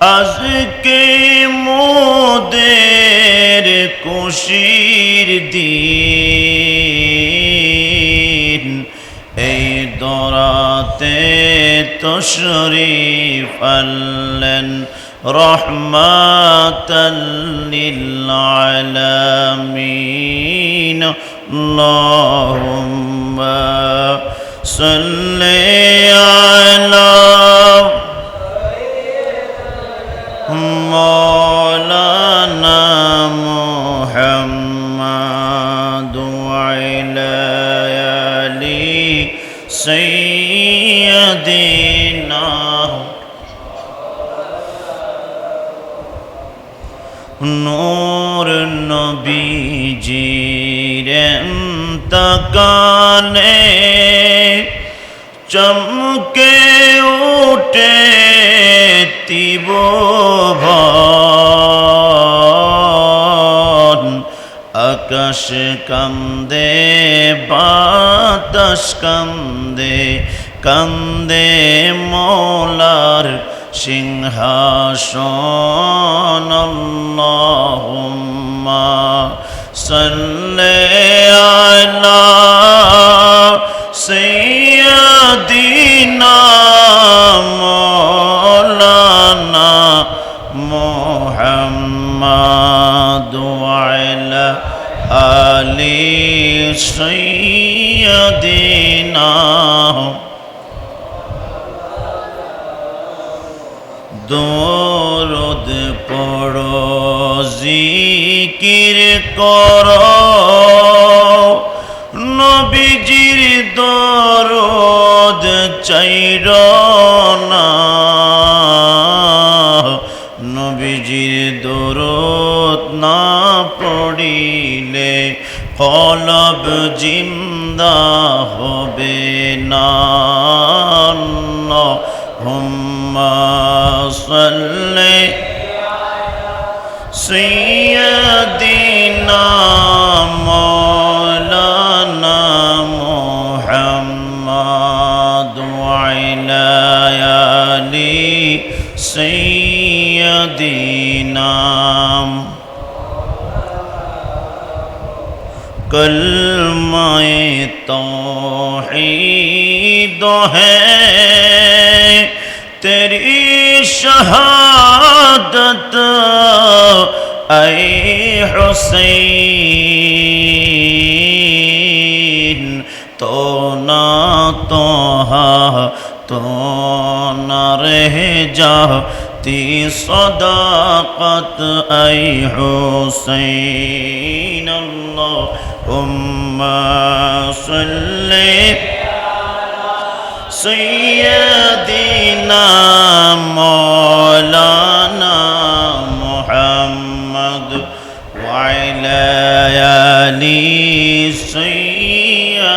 আজকে মোদের খুশির দিন এই দরাতে তশরিফ আনলেন রহমাতাল্লিল আলামিন اللهم صل على سيدنا নূর নবীজির তকানে চমকে উঠে তিবন আকাশ কান্দে বাতাস কান্দে কান্দে মোলার সিংহাসন। আল্লাহুম্মা সাল্লি আলা آل سيدنا দরদ পড়ো জিকির করো নবীজির দরদ চাইর না নবীজির দরদ না পড়িলে কলব জিন্দা হবে না হুম্মা সাল্লি سيدنا مولانا محمد وعلى آل سيدنا कलमाए तौहीद है तेरी शहादत ऐ हुसैन तो ना तो हा तो न रह जा تی صداقت ای حسین اللہ اللہم صلی سيدنا مولانا محمد وعلى آل سيدنا